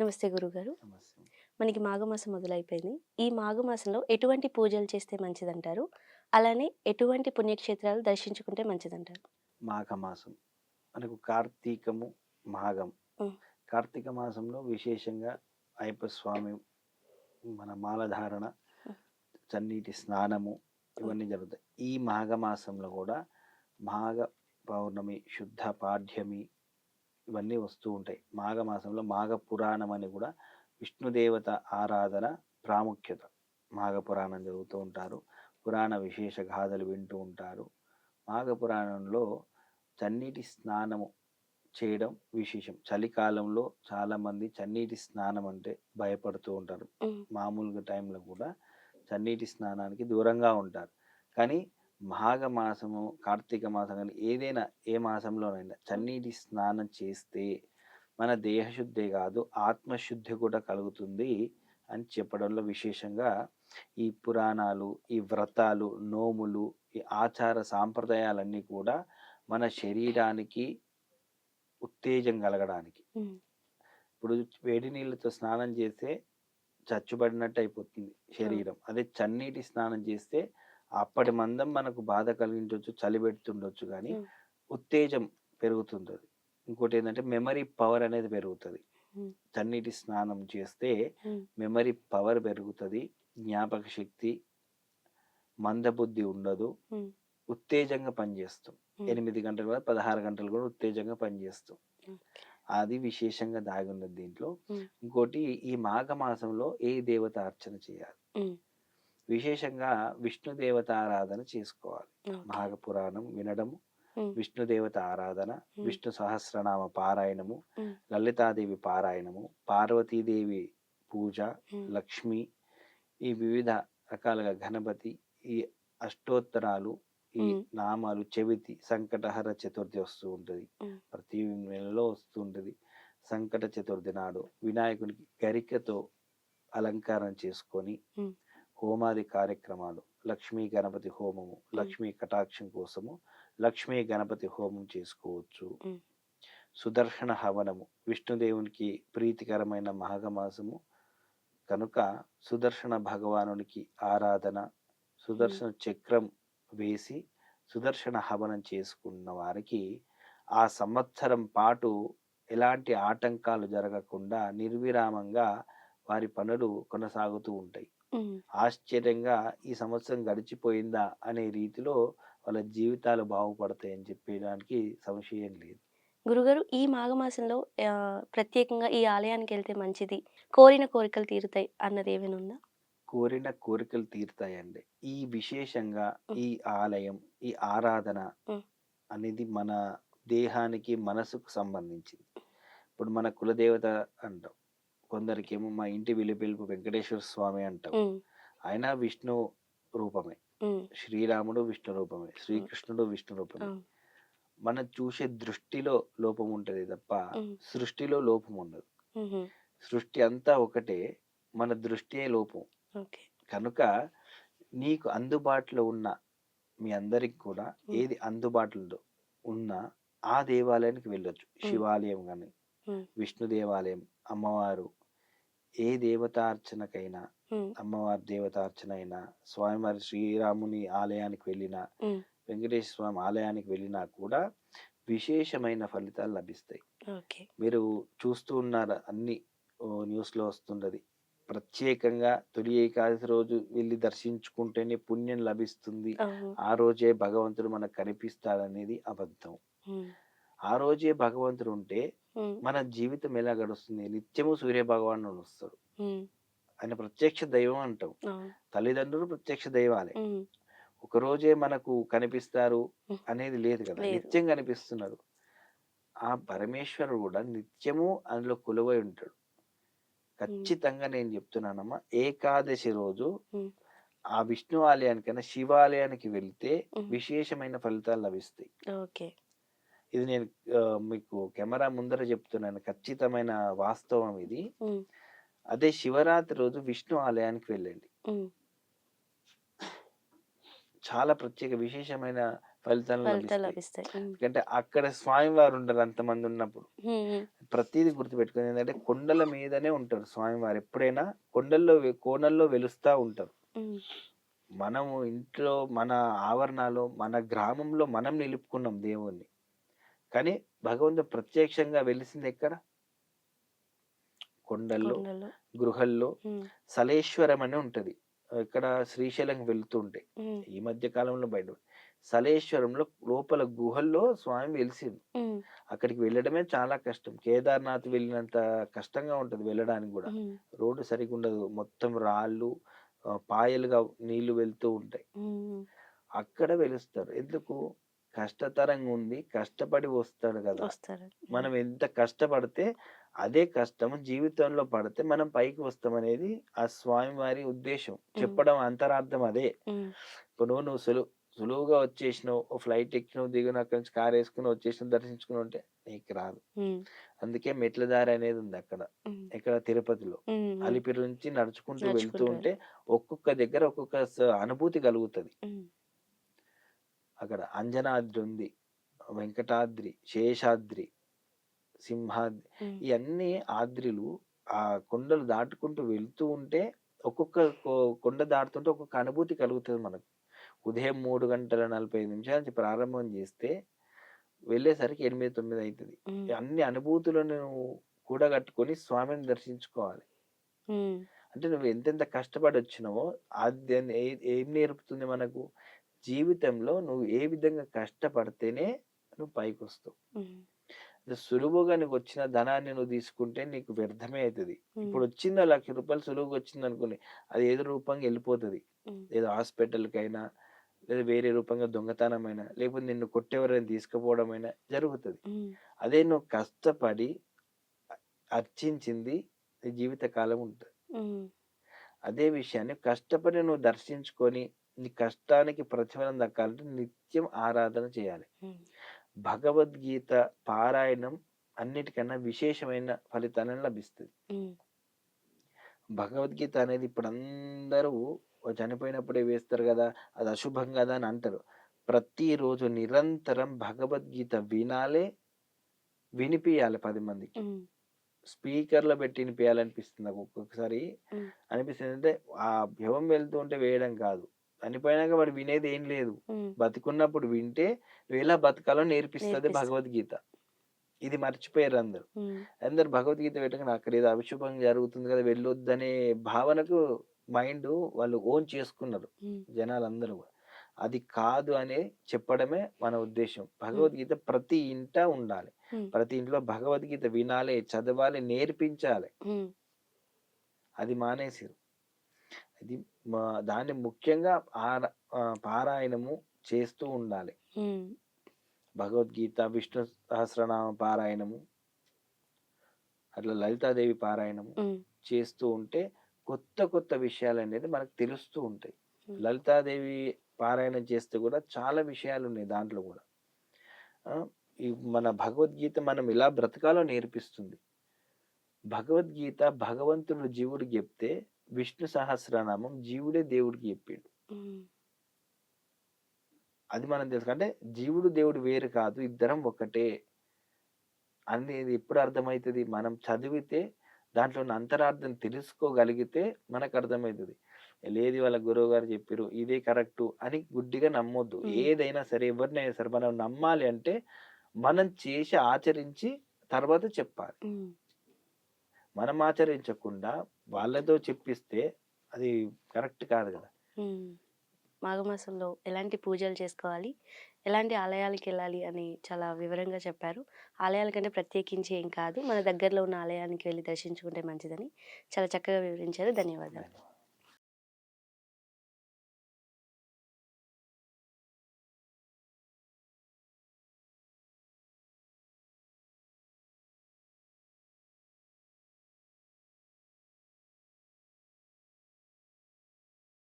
నమస్తే గురుగారు. నమస్తే. మనకి మాఘమాసం మొదలైపోయింది. ఈ మాఘమాసంలో ఎటువంటి పూజలు చేస్తే మంచిదంటారు? అలానే ఎటువంటి పుణ్యక్షేత్రాలు దర్శించుకుంటే మంచిదంటారు? మాఘమాసం. మనకు కార్తీకము మాఘం. కార్తీక మాసంలో విశేషంగా అయ్యప్ప స్వామి మన మాలధారణ. చన్నీటి స్నానము ఇవన్నీ జరుగుతాయి. ఈ మాఘమాసంలో కూడా మాఘ పౌర్ణమి శుద్ధ పాఠ్యమి ఇవన్నీ వస్తూ ఉంటాయి. మాఘమాసంలో మాఘ పురాణం అని కూడా విష్ణుదేవత ఆరాధన ప్రాముఖ్యత. మాఘ పురాణం చదువుతూ ఉంటారు. పురాణ విశేష గాథలు వింటూ ఉంటారు. మాఘ పురాణంలో చన్నీటి స్నానము చేయడం విశేషం. చలికాలంలో చాలా మంది చన్నీటి స్నానం అంటే భయపడుతూ ఉంటారు. మామూలుగా టైంలో కూడా చన్నీటి స్నానానికి దూరంగా ఉంటారు. కానీ మాఘ మాసము కార్తీక మాసం కానీ ఏదైనా ఏ మాసంలోనైనా చన్నీటి స్నానం చేస్తే మన దేహశుద్ధి కాదు ఆత్మశుద్ధి కూడా కలుగుతుంది అని చెప్పడంలో విశేషంగా ఈ పురాణాలు ఈ వ్రతాలు నోములు ఈ ఆచార సాంప్రదాయాలన్నీ కూడా మన శరీరానికి ఉత్తేజం కలగడానికి. ఇప్పుడు వేడి నీళ్ళతో స్నానం చేస్తే చచ్చుబడినట్టు అయిపోతుంది శరీరం. అదే చన్నీటి స్నానం చేస్తే అప్పటి మందం మనకు బాధ కలిగించవచ్చు చలి పెడుతుండొచ్చు కానీ. ఉత్తేజం పెరుగుతుంటుంది ఇంకోటి ఏంటంటే మెమరీ పవర్ అనేది పెరుగుతుంది. చన్నీటి స్నానం చేస్తే మెమరీ పవర్ పెరుగుతుంది జ్ఞాపక శక్తి మందబుద్ధి ఉండదు ఉత్తేజంగా పనిచేస్తాం. ఎనిమిది గంటలు కూడా పదహారు గంటలు కూడా ఉత్తేజంగా పనిచేస్తాం. అది విశేషంగా దాగి ఉన్నది దీంట్లో. ఇంకోటి ఈ మాఘ మాసంలో ఏ దేవత అర్చన చేయాలి విశేషంగా విష్ణు దేవత ఆరాధన చేసుకోవాలి ఓకే. మాఘ పురాణం వినడము ఉమ్, విష్ణు దేవత ఆరాధన. విష్ణు సహస్రనామ పారాయణము. లలితాదేవి పారాయణము పార్వతీదేవి పూజ లక్ష్మి ఈ వివిధ రకాలుగా గణపతి ఈ అష్టోత్తరాలు ఈ. నామాలు చెవితి సంకటహర చతుర్థి వస్తూ ఉంటుంది. ప్రతి నెలలో వస్తూ ఉంటుంది సంకట చతుర్థి నాడు వినాయకునికి గరికతో అలంకారం చేసుకొని. హోమాది కార్యక్రమాలు. లక్ష్మీ గణపతి హోమము లక్ష్మీ కటాక్షం కోసము లక్ష్మీ గణపతి హోమం చేసుకోవచ్చు. సుదర్శన హవనము విష్ణుదేవునికి ప్రీతికరమైన మాఘమాసము. కనుక సుదర్శన భగవానునికి ఆరాధన సుదర్శన చక్రం వేసి సుదర్శన హవనం చేసుకున్న వారికి ఆ సంవత్సరం పాటు ఎలాంటి ఆటంకాలు జరగకుండా నిర్విరామంగా వారి పనులు కొనసాగుతూ ఉంటాయి. ఆశ్చర్యంగా ఈ సంవత్సరం గడిచిపోయిందా అనే రీతిలో వాళ్ళ జీవితాలు బాగుపడతాయని చెప్పడానికి సంశయం లేదు. గురుగారు ఈ మాఘమాసంలో ప్రత్యేకంగా ఈ ఆలయానికి వెళ్తే మంచిది. కోరిన కోరికలు తీరుతాయి అన్నది ఏమైనా ఉందా? కోరిన కోరికలు తీరుతాయండి. ఈ విశేషంగా. ఈ ఆలయం ఈ ఆరాధన. అనేది మన దేహానికి మనసుకు సంబంధించింది. ఇప్పుడు మన కులదేవత అంటాం. కొందరికేమో మా ఇంటి విలుపిలుపు వెంకటేశ్వర స్వామి అంటాం. ఆయన విష్ణు రూపమే. శ్రీరాముడు విష్ణు రూపమే. శ్రీకృష్ణుడు విష్ణు రూపమే. మనం చూసే దృష్టిలో లోపం ఉంటది తప్ప. సృష్టిలో లోపం ఉండదు సృష్టి అంతా ఒకటే మన దృష్టియే లోపం. ఓకే. కనుక నీకు అందుబాటులో ఉన్న మీ అందరికి కూడా. ఏది అందుబాటులో ఉన్న ఆ దేవాలయానికి వెళ్ళొచ్చు. శివాలయం కానీ విష్ణు దేవాలయం అమ్మవారు ఏ దేవతార్చనకైనా అమ్మవారి దేవతార్చన అయినా స్వామివారి శ్రీరాముని ఆలయానికి వెళ్ళినా వెంకటేశ్వర స్వామి ఆలయానికి వెళ్ళినా కూడా విశేషమైన ఫలితాలు లభిస్తాయి. మీరు చూస్తూ ఉన్నారు అన్ని ఓ, న్యూస్లో వస్తుంటది ప్రత్యేకంగా తొలి ఏకాదశి రోజు వెళ్ళి దర్శించుకుంటేనే పుణ్యం లభిస్తుంది. ఆ రోజే భగవంతుడు మనకు కనిపిస్తాడనేది అబద్ధం. ఆ రోజే భగవంతుడు ఉంటే మన జీవితం ఎలా గడుస్తుంది? నిత్యము సూర్య భగవానుడు వస్తాడు. ఆయన ప్రత్యక్ష దైవం అంటాం. తల్లిదండ్రులు ప్రత్యక్ష దైవాలే. ఒక రోజే మనకు కనిపిస్తారు. అనేది లేదు కదా. నిత్యం కనిపిస్తున్నారు. ఆ పరమేశ్వరుడు కూడా నిత్యము అందులో కొలువై ఉంటాడు. ఖచ్చితంగా నేను చెప్తున్నానమ్మా ఏకాదశి రోజు. ఆ విష్ణు ఆలయానికైనా శివాలయానికి వెళ్తే. విశేషమైన ఫలితాలు లభిస్తాయి. ఇది నేను మీకు కెమెరా ముందర చెప్తున్నాను. ఖచ్చితమైన వాస్తవం ఇది. అదే శివరాత్రి రోజు విష్ణు ఆలయానికి వెళ్ళండి. చాలా ప్రత్యేక విశేషమైన ఫలితాలు లభిస్తాయి. ఎందుకంటే అక్కడ స్వామివారు ఉంటారు అంతమంది ఉన్నప్పుడు. ప్రతిదీ గుర్తుపెట్టుకుని ఏంటంటే కొండల మీదనే ఉంటారు స్వామివారు. ఎప్పుడైనా కొండల్లో కోణల్లో వెలుస్తా ఉంటారు. మనము ఇంట్లో మన ఆవరణలో మన గ్రామంలో మనం నిలుపుకున్నాం దేవుణ్ణి. కానీ భగవంతుడు ప్రత్యక్షంగా వెలిసింది ఎక్కడ? కొండల్లో గృహల్లో. సలేశ్వరం అని ఉంటది. ఇక్కడ శ్రీశైలం వెళ్తూ ఉంటే. ఈ మధ్య కాలంలో బయట సలేశ్వరంలో లోపల గుహల్లో స్వామి వెలిసింది అక్కడికి వెళ్ళడమే చాలా కష్టం. కేదార్నాథ్ వెళ్ళినంత కష్టంగా ఉంటది వెళ్ళడానికి కూడా. రోడ్డు సరిగా ఉండదు మొత్తం రాళ్ళు పాయలుగా నీళ్ళు వెళ్తూ ఉంటాయి. అక్కడ వెలుస్తారు. ఎందుకు? కష్టతరంగా ఉంది కష్టపడి వస్తాడు కదా! వస్తారు మనం ఎంత కష్టపడితే అదే కష్టం జీవితంలో పడితే మనం పైకి వస్తామనేది ఆ స్వామి వారి ఉద్దేశం చెప్పడం అంతరార్థం అదే. ఇప్పుడు నువ్వు సులువు సులువుగా వచ్చేసినావు ఫ్లైట్ ఎక్కినావు దిగిన అక్కడి నుంచి కార్ వేసుకుని వచ్చేసినావు దర్శించుకుని ఉంటే నీకు రాదు. అందుకే మెట్ల దారి అనేది ఉంది అక్కడ. ఇక్కడ తిరుపతిలో. అలిపిరి నుంచి నడుచుకుంటూ వెళ్తూ ఉంటే ఒక్కొక్క దగ్గర ఒక్కొక్క అనుభూతి కలుగుతుంది. అక్కడ అంజనాద్రి ఉంది. వెంకటాద్రి శేషాద్రి సింహాద్రి ఇవన్నీ ఆద్రిలు ఆ కొండలు దాటుకుంటూ వెళ్తూ ఉంటే ఒక్కొక్క కొండ దాటుతుంటే ఒక్కొక్క అనుభూతి కలుగుతుంది మనకు. ఉదయం మూడు గంటల నలభై ఐదు నిమిషాల నుంచి ప్రారంభం చేస్తే వెళ్ళేసరికి ఎనిమిది తొమ్మిది అవుతుంది అన్ని అనుభూతులను కూడగట్టుకొని స్వామిని దర్శించుకోవాలి. అంటే నువ్వు ఎంతెంత కష్టపడి వచ్చినావో అది ఏం నేర్పుతుంది మనకు? జీవితంలో నువ్వు ఏ విధంగా కష్టపడితేనే నువ్వు పైకి వస్తావు సులువుగా నీకు వచ్చిన ధనాన్ని నువ్వు తీసుకుంటే నీకు వ్యర్థమే అవుతుంది ఇప్పుడు వచ్చింది లక్ష రూపాయలు సులువుగా వచ్చింది అనుకోండి అది ఏదో రూపంగా వెళ్ళిపోతుంది. ఏదో హాస్పిటల్కైనా లేదా వేరే రూపంగా దొంగతనమైనా లేకపోతే నిన్ను కొట్టేవరైనా తీసుకుపోవడమైనా జరుగుతుంది. ఉమ్, అదే నువ్వు కష్టపడి అర్చించింది నీ జీవిత కాలం ఉంటుంది అదే విషయాన్ని కష్టపడి నువ్వు దర్శించుకొని నీ కష్టానికి ప్రతిఫలం దక్కాలంటే నిత్యం ఆరాధన చేయాలి. భగవద్గీత పారాయణం అన్నిటికన్నా విశేషమైన ఫలితాలను లభిస్తుంది. భగవద్గీత అనేది ఇప్పుడు అందరూ చనిపోయినప్పుడే వేస్తారు కదా అది అశుభం కదా అని అంటారు. ప్రతిరోజు నిరంతరం భగవద్గీత వినాలే వినిపియాలి పది మందికి. స్పీకర్లో పెట్టి వినిపించాలనిపిస్తుంది ఒక్కొక్కసారి. అనిపిస్తుంది అంటే ఆ భవం వెళ్తూ ఉంటే వేయడం కాదు. చనిపోయినాక వాడు వినేది ఏం లేదు. బతికున్నప్పుడు వింటే నువ్వు ఎలా బతకాలో నేర్పిస్తుంది. భగవద్గీత. ఇది మర్చిపోయారు అందరు. అందరు భగవద్గీత పెట్టగానే అక్కడ ఏదో అభిశుభం జరుగుతుంది కదా వెళ్ళొద్దనే భావనకు మైండ్ వాళ్ళు ఓన్ చేసుకున్నారు జనాలందరూ కూడా. అది కాదు అనే చెప్పడమే మన ఉద్దేశం. భగవద్గీత ప్రతి ఇంట ఉండాలి. ప్రతి ఇంట్లో భగవద్గీత వినాలి చదవాలి నేర్పించాలి. అది మానేసారు. అది మా- దాన్ని ముఖ్యంగా ఆర- ఆ, పారాయణము చేస్తూ ఉండాలి. ఉమ్, భగవద్గీత విష్ణు సహస్రనామ పారాయణము అట్లా లలితాదేవి పారాయణము ఉమ్, చేస్తూ ఉంటే కొత్త కొత్త విషయాలు అనేది మనకు తెలుస్తూ ఉంటాయి. Hmm. లలితాదేవి పారాయణం చేస్తే కూడా చాలా విషయాలు ఉన్నాయి దాంట్లో కూడా. ఆ, ఈ మన భగవద్గీత మనం ఎలా బ్రతకాలో నేర్పిస్తుంది. భగవద్గీత భగవంతుడు జీవుడికి చెప్తే విష్ణు సహస్రనామం జీవుడే దేవుడికి చెప్పిండు. అది మనం తెలుసు. అంటే జీవుడు దేవుడు వేరు కాదు ఇద్దరం ఒకటే అనేది ఎప్పుడు అర్థమవుతుంది? మనం చదివితే దాంట్లో ఉన్న అంతరార్థం తెలుసుకోగలిగితే మనకు అర్థమవుతుంది. లేదు వాళ్ళ గురువు గారు చెప్పారు ఇదే కరెక్ట్ అని గుడ్డిగా నమ్మొద్దు. ఏదైనా సరే ఎవరినైనా సరే మనం నమ్మాలి అంటే మనం చేసి ఆచరించి తర్వాత చెప్పాలి. మనం ఆచరించకుండా వాళ్ళతో చెప్పిస్తే అది కరెక్ట్ కాదు కదా. మాఘమాసంలో ఎలాంటి పూజలు చేసుకోవాలి? ఎలాంటి ఆలయాలకు వెళ్ళాలి అని చాలా వివరంగా చెప్పారు. ఆలయాల కంటే ప్రత్యేకించి ఏం కాదు. మన దగ్గరలో ఉన్న ఆలయానికి వెళ్ళి దర్శించుకుంటే మంచిదని చాలా చక్కగా వివరించారు. ధన్యవాదాలు.